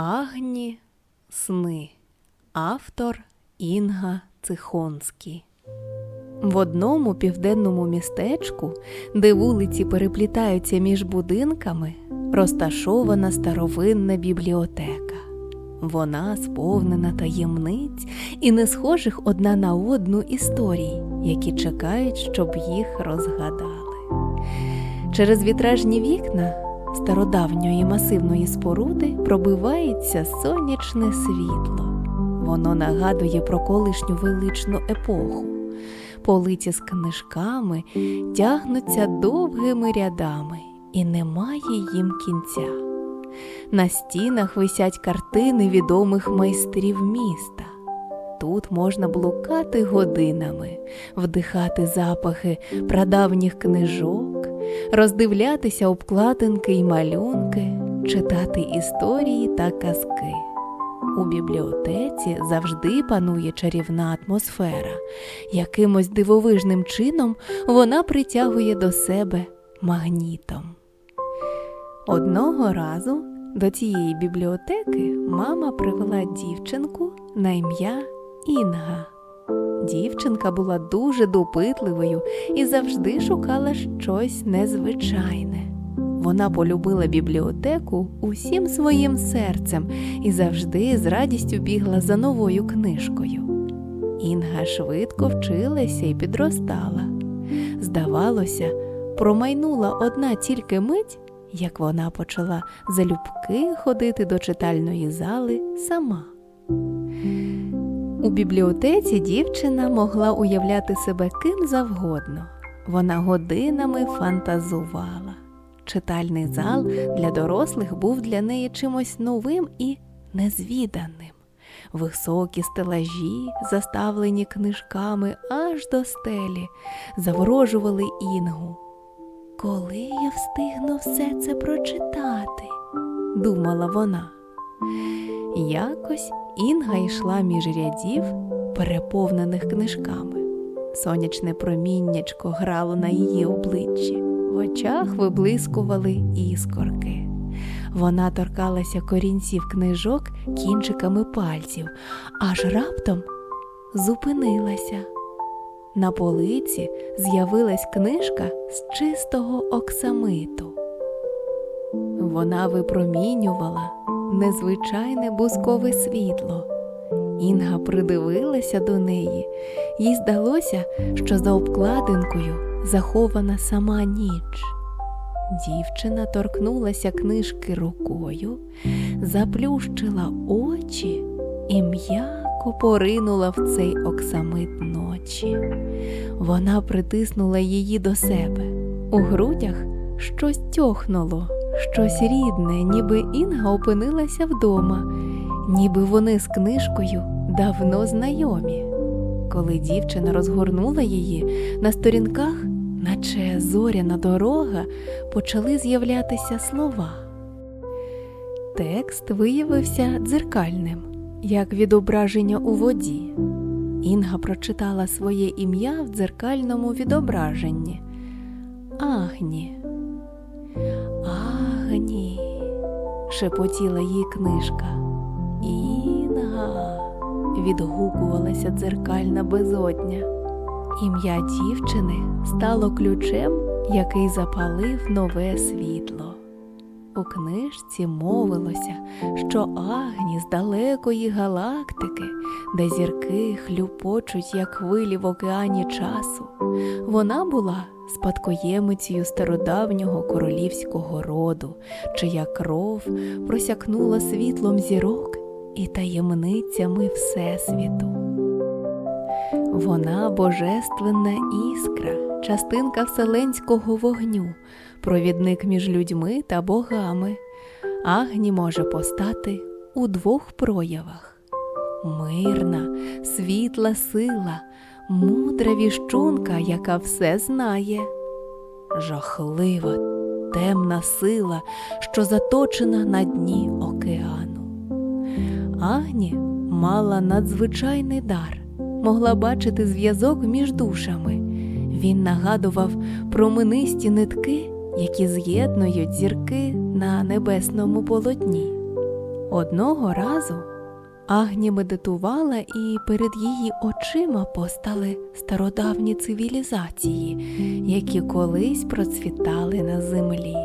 Агні сни. Автор Інга Цихонський. В одному південному містечку, де вулиці переплітаються між будинками, розташована старовинна бібліотека. Вона сповнена таємниць і не схожих одна на одну історій, які чекають, щоб їх розгадали. Через вітражні вікна стародавньої масивної споруди пробивається сонячне світло. Воно нагадує про колишню величну епоху. Полиці з книжками тягнуться довгими рядами, і немає їм кінця. На стінах висять картини відомих майстрів міста. Тут можна блукати годинами, вдихати запахи прадавніх книжок, роздивлятися обкладинки й малюнки, читати історії та казки. У бібліотеці завжди панує чарівна атмосфера. Якимось дивовижним чином вона притягує до себе магнітом. Одного разу до цієї бібліотеки мама привела дівчинку на ім'я Інга. Дівчинка була дуже допитливою і завжди шукала щось незвичайне. Вона полюбила бібліотеку усім своїм серцем і завжди з радістю бігла за новою книжкою. Інга швидко вчилася і підростала. Здавалося, промайнула одна тільки мить, як вона почала залюбки ходити до читальної зали сама. У бібліотеці дівчина могла уявляти себе ким завгодно. Вона годинами фантазувала. Читальний зал для дорослих був для неї чимось новим і незвіданим. Високі стелажі, заставлені книжками аж до стелі, заворожували інгу. Коли я встигну все це прочитати, думала вона. Якось Інга йшла між рядів, переповнених книжками. Сонячне проміннячко грало на її обличчі, в очах виблискували іскорки. Вона торкалася корінців книжок кінчиками пальців, аж раптом зупинилася. На полиці з'явилась книжка з чистого оксамиту. Вона випромінювала незвичайне бускове світло. Інга придивилася до неї, їй здалося, що за обкладинкою захована сама ніч. Дівчина торкнулася книжки рукою, заплющила очі і м'яко поринула в цей оксамит ночі. Вона притиснула її до себе. У грудях щось тьохнуло, щось рідне, ніби Інга опинилася вдома, ніби вони з книжкою давно знайомі. Коли дівчина розгорнула її, на сторінках, наче зоряна дорога, почали з'являтися слова. Текст виявився дзеркальним, як відображення у воді. Інга прочитала своє ім'я в дзеркальному відображенні. Агні. Шепотіла їй книжка. Інга. відгукувалася дзеркальна безодня. Ім'я дівчини стало ключем, який запалив нове світло. У книжці мовилося, що Агні з далекої галактики, де зірки хлюпочуть, як хвилі в океані часу, вона була спадкоємицею стародавнього королівського роду, чия кров просякнула світлом зірок і таємницями Всесвіту. Вона божественна іскра, частинка вселенського вогню, провідник між людьми та богами. Агні може постати у двох проявах: мирна, світла сила, мудра віщунка, яка все знає, жахлива, темна сила, що заточена на дні океану. Агні мала надзвичайний дар, могла бачити зв'язок між душами. Він нагадував променисті нитки, які з'єднують зірки на небесному полотні. Одного разу Агні медитувала, і перед її очима постали стародавні цивілізації, які колись процвітали на землі.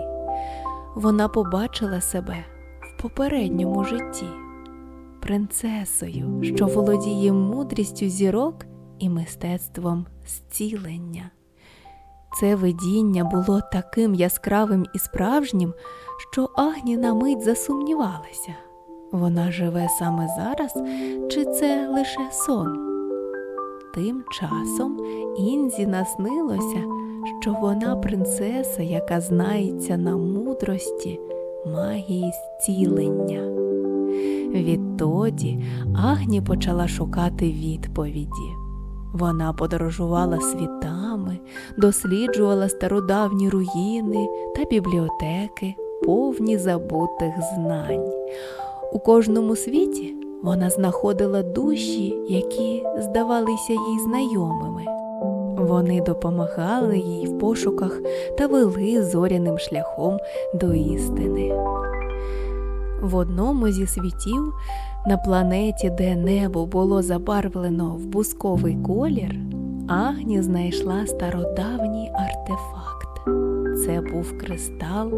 Вона побачила себе в попередньому житті, принцесою, що володіє мудрістю зірок і мистецтвом зцілення. Це видіння було таким яскравим і справжнім, що Агні на мить засумнівалася. Вона живе саме зараз, чи це лише сон? Тим часом Інзі наснилося, що вона принцеса, яка знається на мудрості магії зцілення. Відтоді Агні почала шукати відповіді. Вона подорожувала світами, досліджувала стародавні руїни та бібліотеки, повні забутих знань. У кожному світі вона знаходила душі, які здавалися їй знайомими. Вони допомагали їй в пошуках та вели зоряним шляхом до істини. В одному зі світів, на планеті, де небо було забарвлено в бусковий колір, Агні знайшла стародавній артефакт. Це був кристал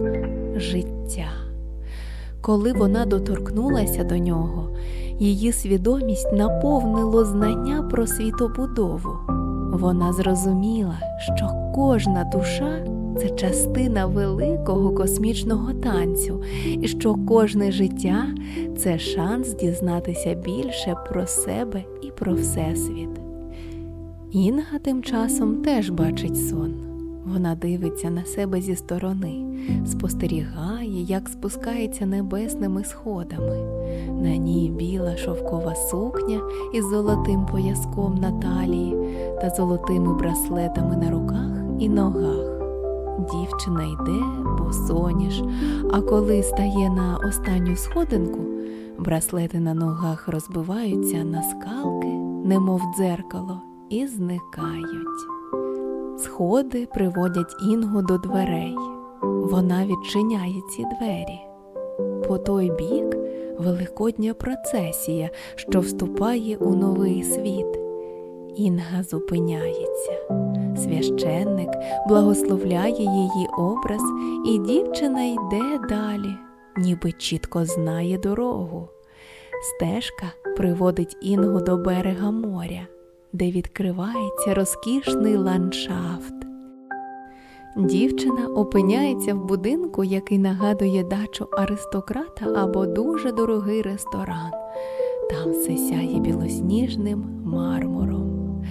життя. Коли вона доторкнулася до нього, її свідомість наповнило знання про світобудову. Вона зрозуміла, що кожна душа це частина великого космічного танцю, і що кожне життя це шанс дізнатися більше про себе і про Всесвіт. Інга тим часом теж бачить сон. Вона дивиться на себе зі сторони, спостерігає, як спускається небесними сходами. На ній біла шовкова сукня із золотим пояском на талії та золотими браслетами на руках і ногах. Дівчина йде босоніж, а коли стає на останню сходинку, браслети на ногах розбиваються на скалки, немов дзеркало, і зникають. Сходи приводять Інгу до дверей. Вона відчиняє ці двері. По той бік великодня процесія, що вступає у новий світ. Інга зупиняється. Священник благословляє її образ, і дівчина йде далі, ніби чітко знає дорогу. Стежка приводить Інгу до берега моря, де відкривається розкішний ландшафт. Дівчина опиняється в будинку, який нагадує дачу аристократа або дуже дорогий ресторан. Там все сяє білосніжним мармуром.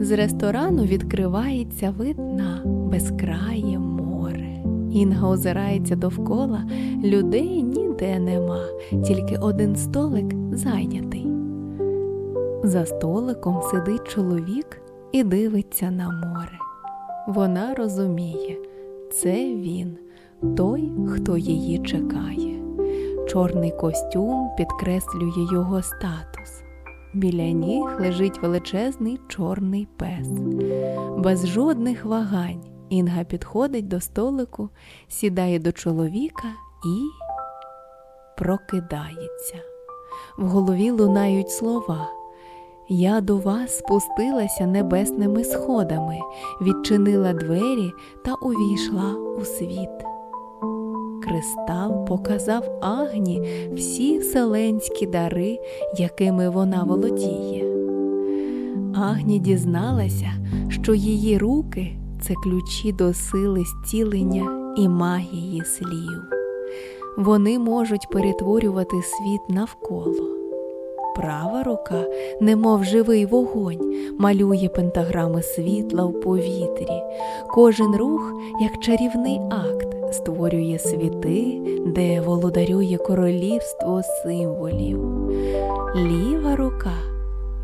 З ресторану відкривається вид на безкрає море. Інга озирається довкола, людей ніде нема, тільки один столик зайнятий. За столиком сидить чоловік і дивиться на море. Вона розуміє, це він, той, хто її чекає. Чорний костюм підкреслює його статус. Біля ніг лежить величезний чорний пес. Без жодних вагань Інга підходить до столику, сідає до чоловіка і прокидається. В голові лунають слова. Я до вас спустилася небесними сходами, відчинила двері та увійшла у світ. Кристал показав Агні всі вселенські дари, якими вона володіє. Агні дізналася, що її руки це ключі до сили зцілення і магії слів. Вони можуть перетворювати світ навколо. Права рука, немов живий вогонь, малює пентаграми світла в повітрі. Кожен рух, як чарівний акт, створює світи, де володарює королівство символів. Ліва рука,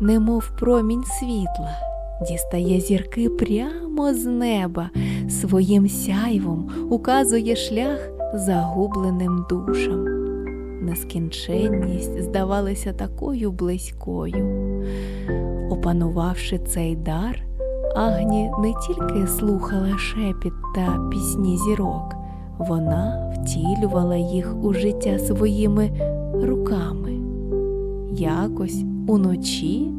немов промінь світла, дістає зірки прямо з неба, своїм сяйвом указує шлях загубленим душам нескінченність здавалася такою близькою. Опанувавши цей дар, Агні не тільки слухала шепіт та пісні зірок, вона втілювала їх у життя своїми руками. Якось уночі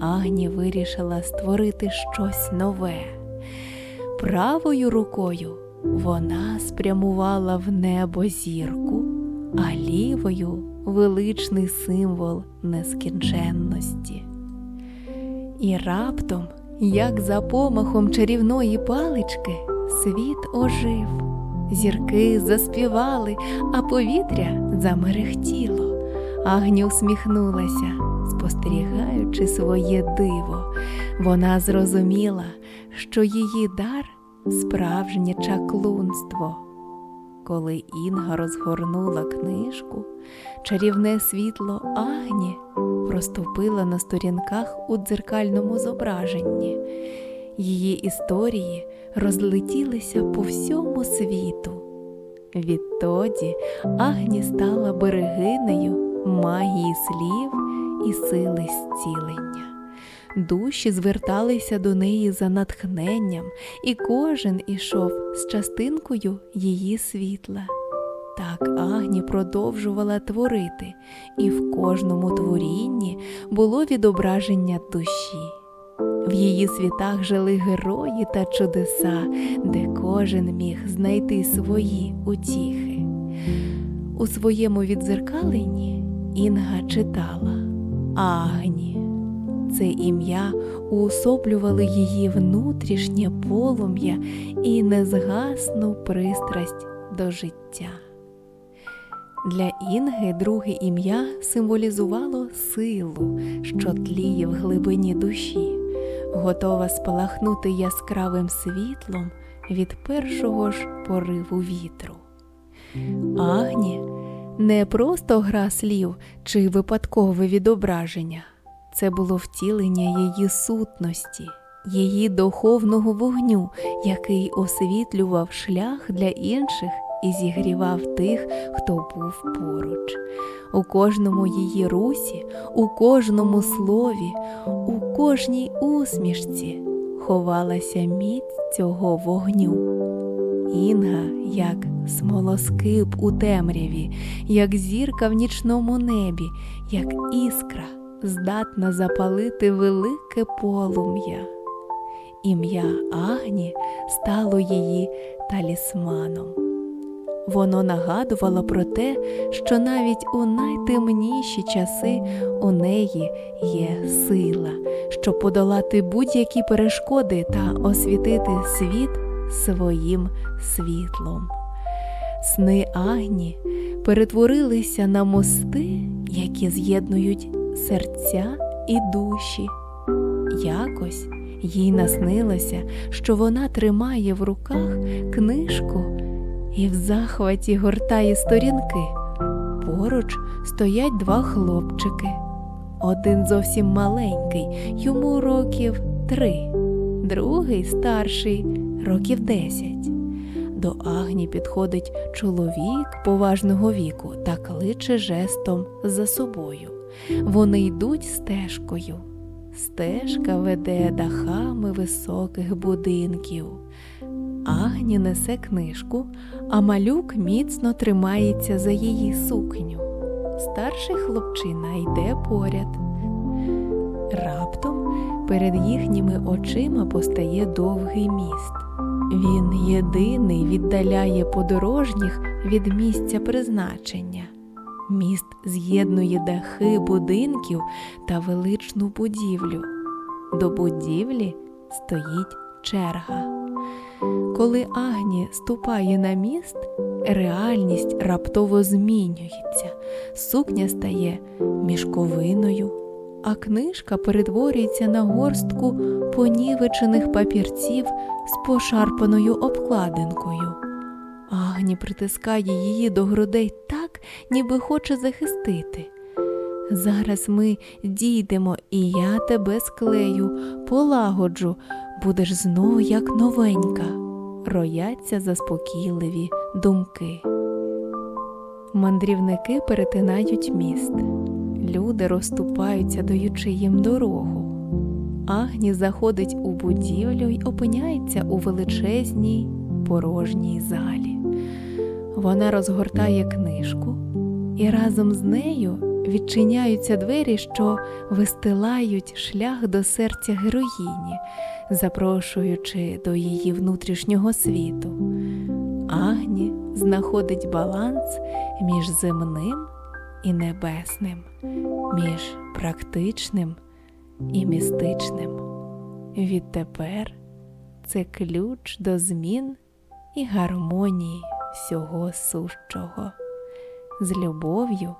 Агні вирішила створити щось нове. Правою рукою вона спрямувала в небо зірку, а лівою величний символ нескінченності. І раптом, як за помахом чарівної палички, світ ожив. Зірки заспівали, а повітря замерехтіло. Агні усміхнулася, спостерігаючи своє диво. Вона зрозуміла, що її дар справжнє чаклунство. Коли Інга розгорнула книжку, чарівне світло Агні проступило на сторінках у дзеркальному зображенні. Її історії розлетілися по всьому світу. Відтоді Агні стала берегинею магії слів і сили зцілення. Душі зверталися до неї за натхненням, і кожен ішов з частинкою її світла. Так Агні продовжувала творити, і в кожному творінні було відображення душі. В її світах жили герої та чудеса, де кожен міг знайти свої утіхи. У своєму відзеркаленні Інга читала Агні. Це ім'я уособлювали її внутрішнє полум'я і незгасну пристрасть до життя. Для Інги друге ім'я символізувало силу, що тліє в глибині душі, готова спалахнути яскравим світлом від першого ж пориву вітру. Агні не просто гра слів чи випадкове відображення, це було втілення її сутності, її духовного вогню, який освітлював шлях для інших і зігрівав тих, хто був поруч. У кожному її русі, у кожному слові, у кожній усмішці ховалася міць цього вогню. Інга, як смолоскип у темряві, як зірка в нічному небі, як іскра, здатна запалити велике полум'я. Ім'я Агні стало її талісманом. Воно нагадувало про те, що навіть у найтемніші часи у неї є сила, щоб подолати будь-які перешкоди та освітити світ своїм світлом. Сни Агні перетворилися на мости, які з'єднують серця і душі. Якось їй наснилося, що вона тримає в руках книжку і в захваті гортає сторінки. Поруч стоять два хлопчики. Один зовсім маленький, йому років три, другий старший, років десять. До Агні підходить чоловік поважного віку та кличе жестом за собою. Вони йдуть стежкою. Стежка веде дахами високих будинків. Агні несе книжку, а малюк міцно тримається за її сукню. Старший хлопчина йде поряд. Раптом перед їхніми очима постає довгий міст. Він єдиний віддаляє подорожніх від місця призначення. Міст з'єднує дахи будинків та величну будівлю. До будівлі стоїть черга. Коли Агні ступає на міст, реальність раптово змінюється, сукня стає мішковиною, а книжка перетворюється на горстку понівечених папірців з пошарпаною обкладинкою. Агні притискає її до грудей так, ніби хоче захистити. Зараз ми дійдемо, і я тебе склею, полагоджу, будеш знову як новенька, рояться заспокійливі думки. Мандрівники перетинають міст, люди розступаються, даючи їм дорогу. Агні заходить у будівлю й опиняється у величезній порожній залі. Вона розгортає книжку і разом з нею відчиняються двері, що вистилають шлях до серця героїні, запрошуючи до її внутрішнього світу. Агні знаходить баланс між земним і небесним, між практичним і містичним. Відтепер це ключ до змін і гармонії всього сущого. З любов'ю,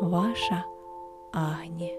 ваша Агні.